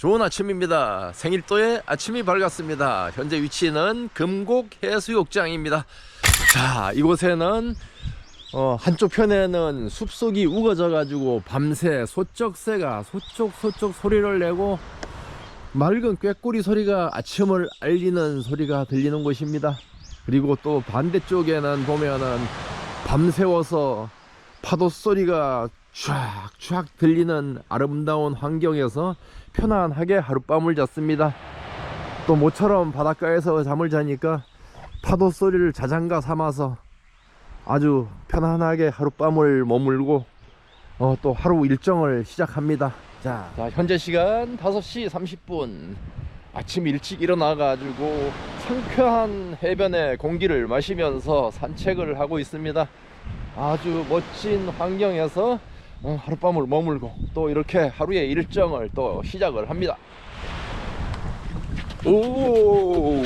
좋은 아침입니다. 생일도의 아침이 밝았습니다. 현재 위치는 금곡 해수욕장입니다. 자, 이곳에는 어, 한쪽 편에는 숲속이 우거져 가지고 밤새 소쩍새가 소쩍 소쩍 소리를 내고 맑은 꾀꼬리 소리가 아침을 알리는 소리가 들리는 곳입니다. 그리고 또 반대쪽에는 보면은 밤새워서 파도 소리가 쫙쫙 들리는 아름다운 환경에서 편안하게 하룻밤을 잤습니다. 또 모처럼 바닷가에서 잠을 자니까 파도 소리를 자장가 삼아서 아주 편안하게 하룻밤을 머물고 어, 또 하루 일정을 시작합니다. 자, 자, 현재 시간 5시 30분. 아침 일찍 일어나 가지고 상쾌한 해변의 공기를 마시면서 산책을 하고 있습니다. 아주 멋진 환경에서 어, 하룻밤을 머물고 또 이렇게 하루의 일정을 또 시작을 합니다. 오!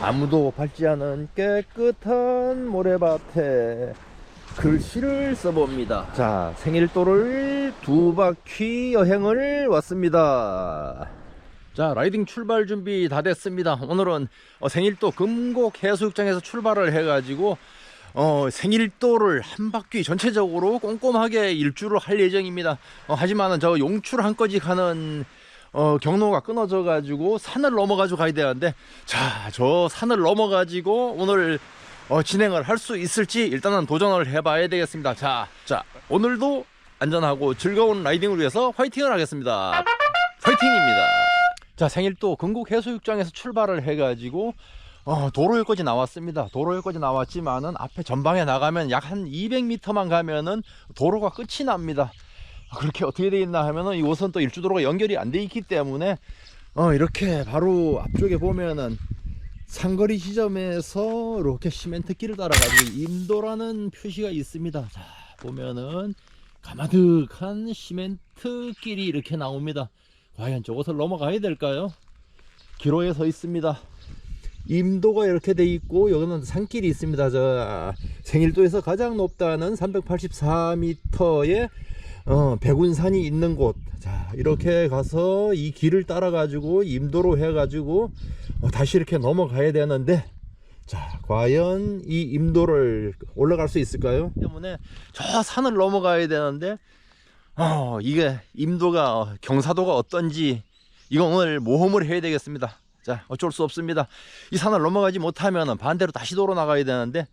아무도 밟지 않은 깨끗한 모래밭에 글씨를 써봅니다. 자, 생일도를 두 바퀴 여행을 왔습니다. 자, 라이딩 출발 준비 다 됐습니다. 오늘은 어, 생일도 금곡 해수욕장에서 출발을 해가지고 어, 생일도를 한 바퀴 전체적으로 꼼꼼하게 일주를 할 예정입니다. 어, 하지만은 저 용출 한꺼지 가는 어, 경로가 끊어져 가지고 산을 넘어 가지고 가야 되는데 자, 저 산을 넘어 가지고 오늘 어, 진행을 할 수 있을지 일단은 도전을 해 봐야 되겠습니다. 자, 자, 오늘도 안전하고 즐거운 라이딩을 위해서 화이팅을 하겠습니다. 화이팅입니다. 자, 생일도 금곡 해수욕장에서 출발을 해 가지고 어, 도로에까지 나왔습니다. 도로에까지 나왔지만은 앞에 전방에 나가면 약 한 200m만 가면은 도로가 끝이 납니다. 그렇게 어떻게 돼 있나 하면은 이곳은 또 일주도로가 연결이 안 돼 있기 때문에 어 이렇게 바로 앞쪽에 보면은 상거리 지점에서 이렇게 시멘트 길을 따라가지고 임도라는 표시가 있습니다. 자 보면은 가마득한 시멘트 길이 이렇게 나옵니다. 과연 저곳을 넘어가야 될까요? 기로에 서 있습니다. 임도가 이렇게 돼 있고 여기는 산길이 있습니다. 저 생일도에서 가장 높다는 384m의 어, 백운산이 있는 곳. 자, 이렇게 가서 이 길을 따라 가지고 임도로 해 가지고 어, 다시 이렇게 넘어가야 되는데 자, 과연 이 임도를 올라갈 수 있을까요? 때문에 저 산을 넘어가야 되는데 어, 이게 임도가 어, 경사도가 어떤지 이건 오늘 모험을 해야 되겠습니다. 자, 어쩔 수 없습니다. 이 산을 넘어가지 못하면 반대로 다시 도로 나가야 되는데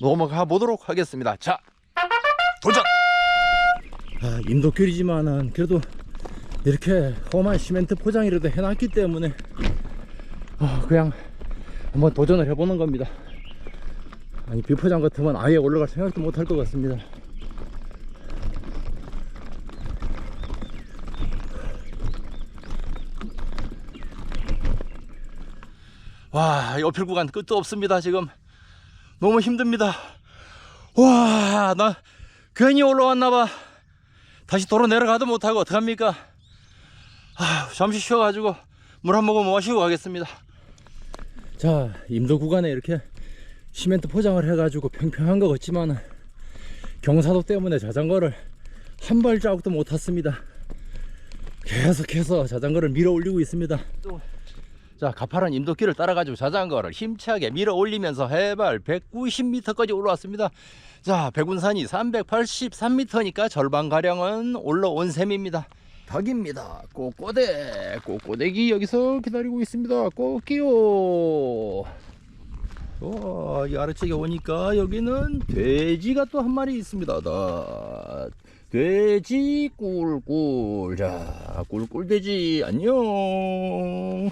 넘어가 보도록 하겠습니다. 자, 도전! 아, 임도길이지만은 그래도 이렇게 험한 시멘트 포장이라도 해놨기 때문에 어, 그냥 한번 도전을 해보는 겁니다. 아니 비포장 같으면 아예 올라갈 생각도 못할 것 같습니다. 와, 이 어필 구간 끝도 없습니다. 지금 너무 힘듭니다. 와, 나 괜히 올라왔나봐. 다시 도로 내려가도 못하고 어떡합니까? 아, 잠시 쉬어가지고 물 한 모금 마시고 가겠습니다. 자, 임도 구간에 이렇게 시멘트 포장을 해가지고 평평한 것 같지만 경사도 때문에 자전거를 한 발자국도 못 탔습니다. 계속해서 자전거를 밀어 올리고 있습니다. 자, 가파른 임도길을 따라가지고 자전거를 힘차게 밀어 올리면서 해발 190m까지 올라왔습니다. 자, 백운산이 383m니까 절반가량은 올라온 셈입니다. 닭입니다. 꼬꼬대. 꼬꼬대기 여기서 기다리고 있습니다. 꼬끼요. 와, 이 아래쪽에 오니까 여기는 돼지가 또 한 마리 있습니다. 다. 돼지 꿀꿀. 자, 꿀꿀 돼지 안녕.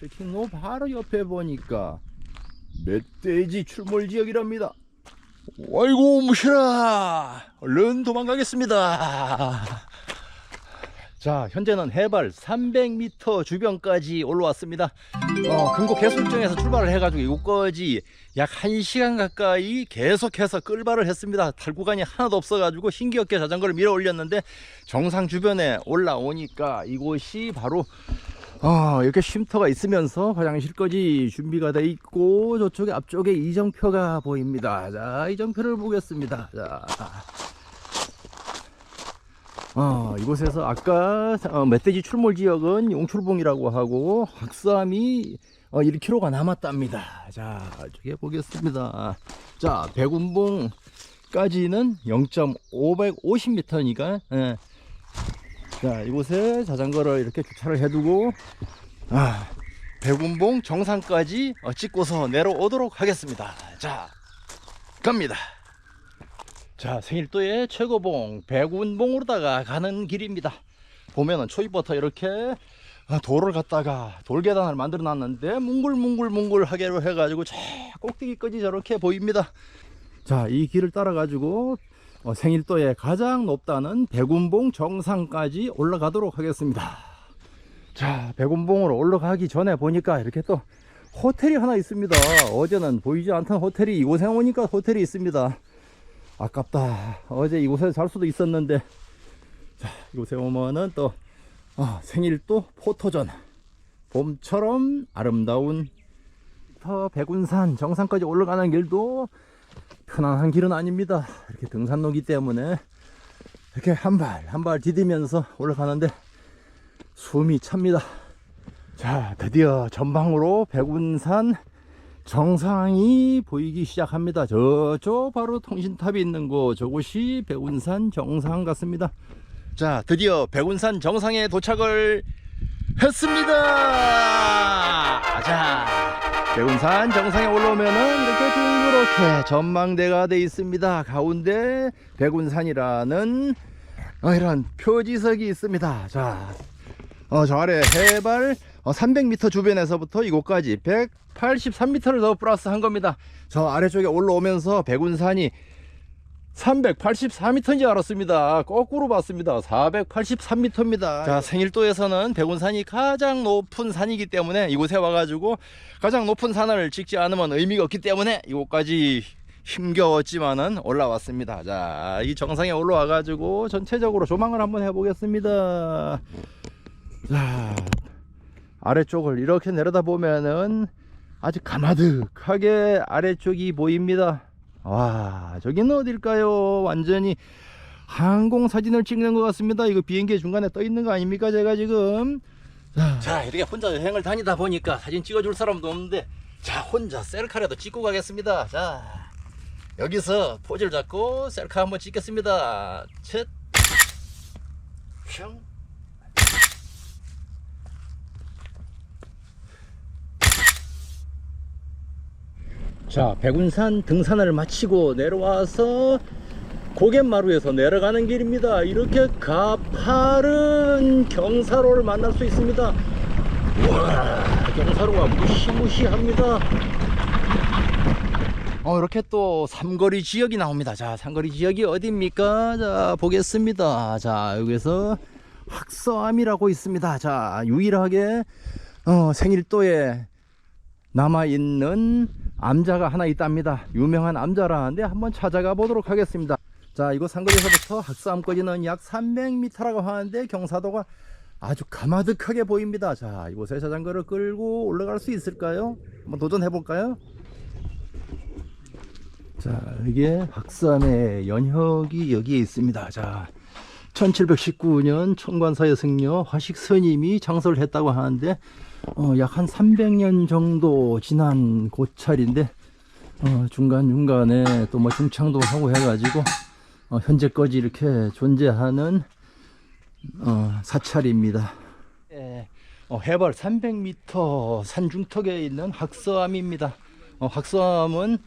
트레킹로 바로 옆에 보니까 멧돼지 출몰 지역이랍니다. 아이고 무시라. 얼른 도망가겠습니다. 자 현재는 해발 300m 주변까지 올라왔습니다. 어, 금곡 해수욕장에서 출발을 해가지고 이곳까지 약 1시간 가까이 계속해서 끌발을 했습니다. 탈구간이 하나도 없어가지고 신기하게 자전거를 밀어 올렸는데 정상 주변에 올라오니까 이곳이 바로 어, 이렇게 쉼터가 있으면서 화장실까지 준비가 돼 있고 저쪽에 앞쪽에 이정표가 보입니다. 자, 이정표를 보겠습니다. 자. 어, 이곳에서 아까 어, 멧돼지 출몰 지역은 용출봉이라고 하고 확수함이 어, 1km가 남았답니다. 자, 저기 보겠습니다. 자, 백운봉 까지는 0.550m니까 예. 자, 이곳에 자전거를 이렇게 주차를 해두고 아, 백운봉 정상까지 어, 찍고서 내려오도록 하겠습니다. 자, 갑니다. 자, 생일도의 최고봉 백운봉으로다가 가는 길입니다. 보면은 초입부터 이렇게 아, 돌을 갖다가 돌계단을 만들어 놨는데 뭉글뭉글뭉글 하게 해가지고 저 꼭대기까지 저렇게 보입니다. 자, 이 길을 따라 가지고 어, 생일도에 가장 높다는 백운봉 정상까지 올라가도록 하겠습니다. 자, 백운봉으로 올라가기 전에 보니까 이렇게 또 호텔이 하나 있습니다. 어제는 보이지 않던 호텔이 이곳에 오니까 호텔이 있습니다. 아깝다. 어제 이곳에 잘 수도 있었는데. 자, 이곳에 오면은 또 어, 생일도 포토전. 봄처럼 아름다운 더 백운산 정상까지 올라가는 길도 편안한 길은 아닙니다. 이렇게 등산로기 때문에 이렇게 한 발 한 발 디디면서 올라가는데 숨이 찹니다. 자, 드디어 전방으로 백운산 정상이 보이기 시작합니다. 저쪽 바로 통신탑이 있는 곳 저곳이 백운산 정상 같습니다. 자, 드디어 백운산 정상에 도착을 했습니다. 자, 백운산 정상에 올라오면은 이렇게 둥그렇게 전망대가 돼 있습니다. 가운데 백운산이라는 어, 이런 표지석이 있습니다. 자, 어, 저 아래 해발 어, 300m 주변에서부터 이곳까지 183m를 더 플러스 한 겁니다. 저 아래쪽에 올라오면서 백운산이 384m인지 알았습니다. 거꾸로 봤습니다. 483m입니다. 자, 생일도에서는 백운산이 가장 높은 산이기 때문에 이곳에 와가지고 가장 높은 산을 찍지 않으면 의미가 없기 때문에 이곳까지 힘겨웠지만은 올라왔습니다. 자, 이 정상에 올라와가지고 전체적으로 조망을 한번 해보겠습니다. 자, 아래쪽을 이렇게 내려다 보면은 아주 가마득하게 아래쪽이 보입니다. 와, 저기는 어딜까요? 완전히 항공 사진을 찍는 것 같습니다. 이거 비행기 중간에 떠 있는 거 아닙니까? 제가 지금. 자, 자, 이렇게 혼자 여행을 다니다 보니까 사진 찍어줄 사람도 없는데, 자, 혼자 셀카라도 찍고 가겠습니다. 자, 여기서 포즈를 잡고 셀카 한번 찍겠습니다. 셋, 슝. 자, 백운산 등산을 마치고 내려와서 고갯마루에서 내려가는 길입니다. 이렇게 가파른 경사로를 만날 수 있습니다. 와, 경사로가 무시무시합니다. 어, 이렇게 또 삼거리 지역이 나옵니다. 자, 삼거리 지역이 어디입니까? 자, 보겠습니다. 자, 여기서 학서암이라고 있습니다. 자, 유일하게 어, 생일도에 남아있는 암자가 하나 있답니다. 유명한 암자라는데 한번 찾아가 보도록 하겠습니다. 자, 이곳 상거리에서부터 학수암까지는 약 300m라고 하는데 경사도가 아주 가마득하게 보입니다. 자, 이곳에 자전거를 끌고 올라갈 수 있을까요? 한번 도전해 볼까요? 자, 이게 학수암의 연혁이 여기에 있습니다. 자, 1719년 청관사의 승려 화식 스님이 창설을 했다고 하는데 어, 약 한 300년 정도 지난 고찰인데 어, 중간중간에 또 뭐 중창도 하고 해가지고 어, 현재까지 이렇게 존재하는 어, 사찰입니다. 예, 어, 해발 300m 산중턱에 있는 학서암입니다. 어, 학서암은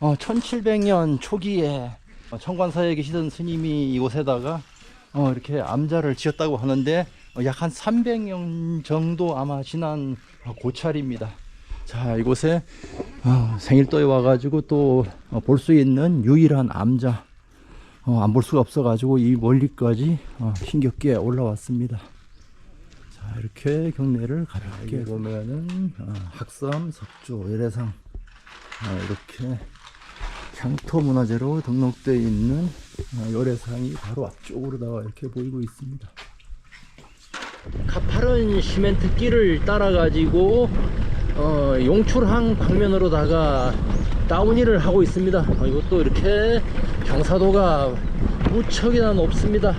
어, 1700년 초기에 어, 청관사에 계시던 스님이 이곳에다가 어, 이렇게 암자를 지었다고 하는데 어, 약 한 300년 정도 아마 지난 고찰입니다. 자, 이곳에 어, 생일도에 와가지고 또 볼 수 있는 유일한 암자 어, 안볼 수가 없어가지고 이 멀리까지 어, 힘겹게 올라왔습니다. 자, 이렇게 경내를 가볍게 보면은 어, 학섬, 석조, 외래상 어, 이렇게 향토문화재로 등록되어 있는 어, 요래상이 바로 앞쪽으로 나와 이렇게 보이고 있습니다. 가파른 시멘트 길을 따라 가지고 어, 용출항 방면으로다가 다운힐을 하고 있습니다. 어, 이것도 이렇게 경사도가 무척이나 높습니다.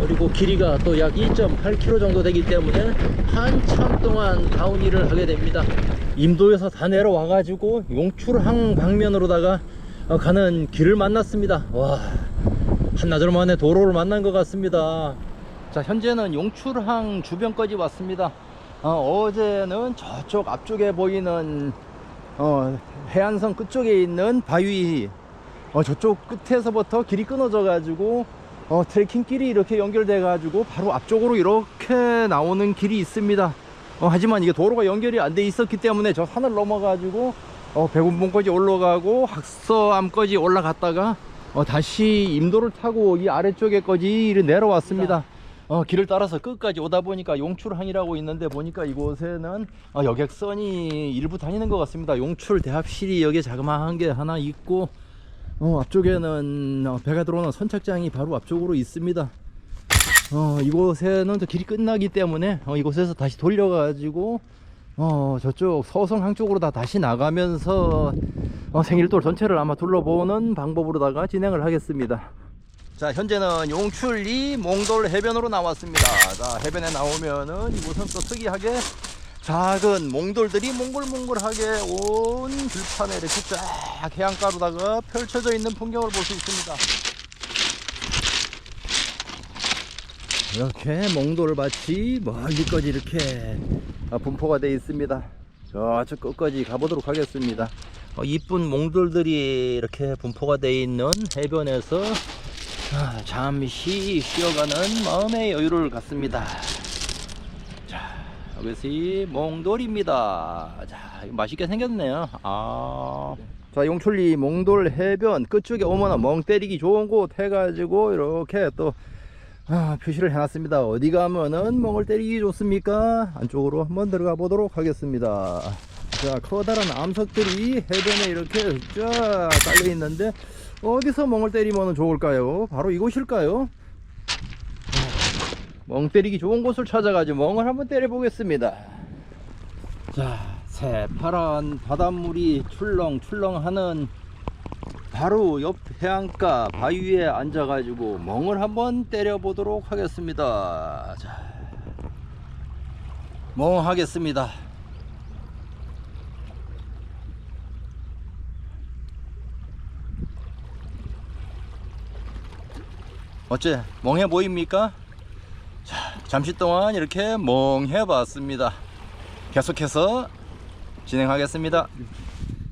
그리고 길이가 또 약 2.8km 정도 되기 때문에 한참 동안 다운힐을 하게 됩니다. 임도에서 다 내려와 가지고 용출항 방면으로다가 어, 가는 길을 만났습니다. 와, 한나절 만에 도로를 만난 것 같습니다. 자, 현재는 용출항 주변까지 왔습니다. 어, 제는 저쪽 앞쪽에 보이는 어, 해안선 끝쪽에 있는 바위 어, 저쪽 끝에서부터 길이 끊어져 가지고 어, 트레킹 길이 이렇게 연결돼 가지고 바로 앞쪽으로 이렇게 나오는 길이 있습니다. 어, 하지만 이게 도로가 연결이 안 돼 있었기 때문에 저 산을 넘어 가지고 어, 백운봉까지 올라가고 학서암까지 올라갔다가 어, 다시 임도를 타고 이 아래쪽에까지 내려왔습니다. 어, 길을 따라서 끝까지 오다 보니까 용출항이라고 있는데 보니까 이곳에는 어, 여객선이 일부 다니는 것 같습니다. 용출 대합실이 여기에 자그마한 게 하나 있고 어, 앞쪽에는 어, 배가 들어오는 선착장이 바로 앞쪽으로 있습니다. 어, 이곳에는 또 길이 끝나기 때문에 어, 이곳에서 다시 돌려가지고 어, 저쪽 서성항 쪽으로 다 다시 나가면서 어, 생일돌 전체를 아마 둘러보는 방법으로다가 진행을 하겠습니다. 자, 현재는 용출리 몽돌 해변으로 나왔습니다. 자, 해변에 나오면은 이곳은 또 특이하게 작은 몽돌들이 몽글몽글하게 온 들판에 이렇게 쫙 해안가로다가 펼쳐져 있는 풍경을 볼 수 있습니다. 이렇게 몽돌밭이 멀리까지 이렇게 아, 분포가 되어 있습니다. 저쪽 끝까지 가보도록 하겠습니다. 어, 이쁜 몽돌들이 이렇게 분포가 되어 있는 해변에서 아, 잠시 쉬어가는 마음의 여유를 갖습니다. 자, 이것이 몽돌입니다. 자, 이거 맛있게 생겼네요. 아. 자, 용출리 몽돌 해변 끝쪽에 오면 멍 때리기 좋은 곳 해가지고 이렇게 또 아, 표시를 해놨습니다. 어디 가면은 멍을 때리기 좋습니까? 안쪽으로 한번 들어가 보도록 하겠습니다. 자, 커다란 암석들이 해변에 이렇게 쫙 깔려 있는데 어디서 멍을 때리면 좋을까요? 바로 이곳일까요? 멍 때리기 좋은 곳을 찾아가지고 멍을 한번 때려 보겠습니다. 자, 새파란 바닷물이 출렁출렁 하는 바로 옆 해안가 바위 위에 앉아 가지고 멍을 한번 때려 보도록 하겠습니다. 자, 멍 하겠습니다. 어째 멍해 보입니까? 자, 잠시 동안 이렇게 멍해 봤습니다. 계속해서 진행하겠습니다.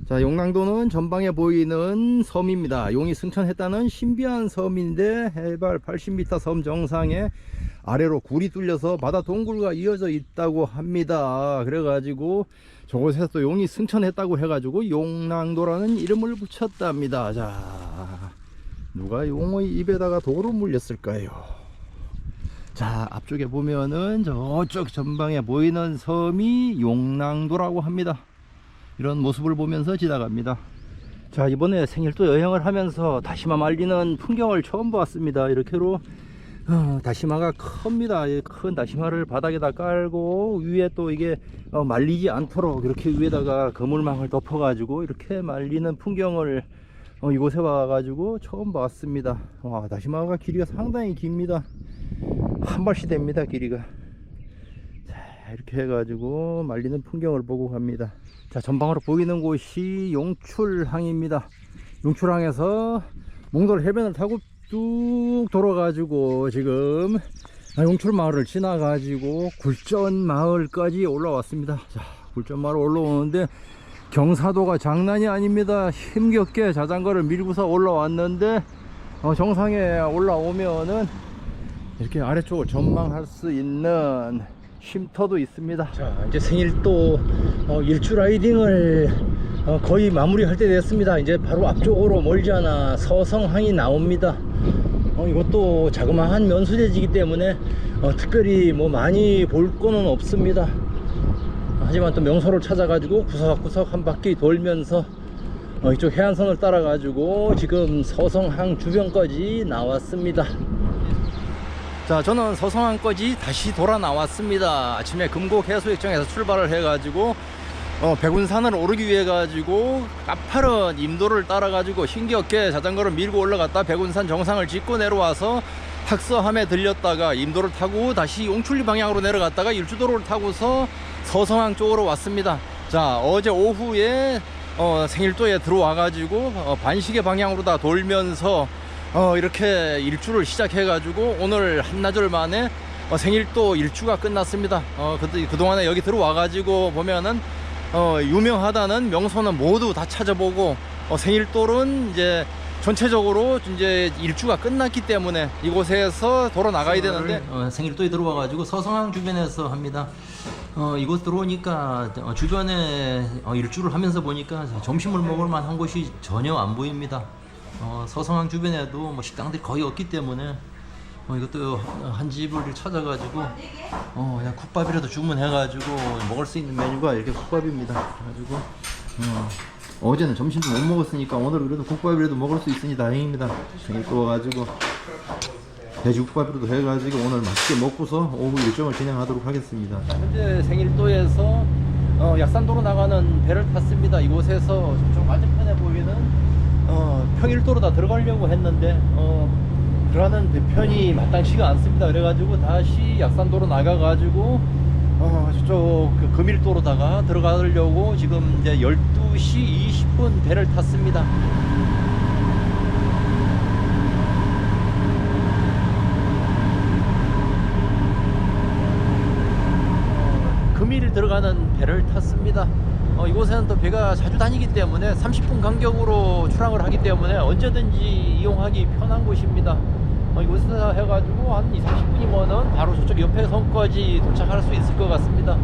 자, 용랑도는 전방에 보이는 섬입니다. 용이 승천했다는 신비한 섬인데 해발 80m 섬 정상에 아래로 굴이 뚫려서 바다 동굴과 이어져 있다고 합니다. 그래가지고 저곳에서 또 용이 승천했다고 해가지고 용랑도라는 이름을 붙였답니다. 자, 누가 용의 입에다가 돌을 물렸을까요? 자, 앞쪽에 보면은 저쪽 전방에 보이는 섬이 용랑도라고 합니다. 이런 모습을 보면서 지나갑니다. 자, 이번에 생일도 여행을 하면서 다시마 말리는 풍경을 처음 보았습니다. 이렇게로 어, 다시마가 큽니다. 이큰 다시마를 바닥에다 깔고 위에 또 이게 어, 말리지 않도록 이렇게 위에다가 그물망을 덮어 가지고 이렇게 말리는 풍경을 어, 이곳에 와가지고 처음 봤습니다. 와, 다시마가 길이가 상당히 깁니다. 한 발씩 됩니다, 길이가. 자, 이렇게 해가지고 말리는 풍경을 보고 갑니다. 자, 전방으로 보이는 곳이 용출항입니다. 용출항에서 몽돌 해변을 타고 쭉 돌아가지고 지금 용출 마을을 지나가지고 굴전 마을까지 올라왔습니다. 자, 굴전 마을 올라오는데 경사도가 장난이 아닙니다. 힘겹게 자전거를 밀고서 올라왔는데 어, 정상에 올라오면은 이렇게 아래쪽을 전망할 수 있는 쉼터도 있습니다. 자, 이제 생일도 어, 일주 라이딩을 어, 거의 마무리할 때 됐습니다. 이제 바로 앞쪽으로 멀지 않아 서성항이 나옵니다. 어, 이것도 자그마한 면수대지기 때문에 어, 특별히 뭐 많이 볼 거는 없습니다. 하지만 또 명소를 찾아가지고 구석구석 한 바퀴 돌면서 어, 이쪽 해안선을 따라가지고 지금 서성항 주변까지 나왔습니다. 자, 저는 서성항까지 다시 돌아 나왔습니다. 아침에 금곡 해수욕장에서 출발을 해 가지고 어, 백운산을 오르기 위해 가지고 가파른 임도를 따라 가지고 힘겹게 자전거를 밀고 올라갔다 백운산 정상을 짚고 내려와서 학서함에 들렸다가 임도를 타고 다시 용출리 방향으로 내려갔다가 일주도로를 타고서 서성항 쪽으로 왔습니다. 자, 어제 오후에 어, 생일도에 들어와 가지고 어, 반시계 방향으로 다 돌면서 어, 이렇게 일주를 시작해 가지고 오늘 한나절 만에 어, 생일도 일주가 끝났습니다. 어, 그, 그동안에 여기 들어와 가지고 보면은 어, 유명하다는 명소는 모두 다 찾아보고 어, 생일돌은 이제 전체적으로 이제 일주가 끝났기 때문에 이곳에서 돌아 나가야 되는데 어, 생일도에 들어와 가지고 서성항 주변에서 합니다. 어, 이곳 들어오니까 어, 주변에 어, 일주를 하면서 보니까 점심을 먹을 만한 곳이 전혀 안 보입니다. 어, 서성항 주변에도 뭐 식당들이 거의 없기 때문에 어, 이것도 한 집을 찾아가지고 어, 그냥 국밥이라도 주문해가지고 먹을 수 있는 메뉴가 이렇게 국밥입니다. 그래가지고 어, 어제는 점심도 못 먹었으니까 오늘 그래도 국밥이라도 먹을 수 있으니 다행입니다. 생일 구워가지고 돼지국밥이라도 해가지고 오늘 맛있게 먹고서 오후 일정을 진행하도록 하겠습니다. 현재 생일도에서 어, 약산도로 나가는 배를 탔습니다. 이곳에서 좀 맞은편에 보이는 어, 평일도로 다 들어가려고 했는데 어, 그러는 배편이 마땅치가 않습니다. 그래가지고 다시 약산도로 나가가지고 어, 저쪽 그 금일도로다가 들어가려고 지금 이제 12 시 20분 배를 탔습니다. 어, 금일 들어가는 배를 탔습니다. 어, 이곳에는 또 배가 자주 다니기 때문에 30분 간격으로 출항을 하기 때문에 언제든지 이용하기 편한 곳입니다. 어, 이곳에서 해가지고 한 2, 30분이면은 바로 저쪽 옆에 섬까지 도착할 수 있을 것 같습니다.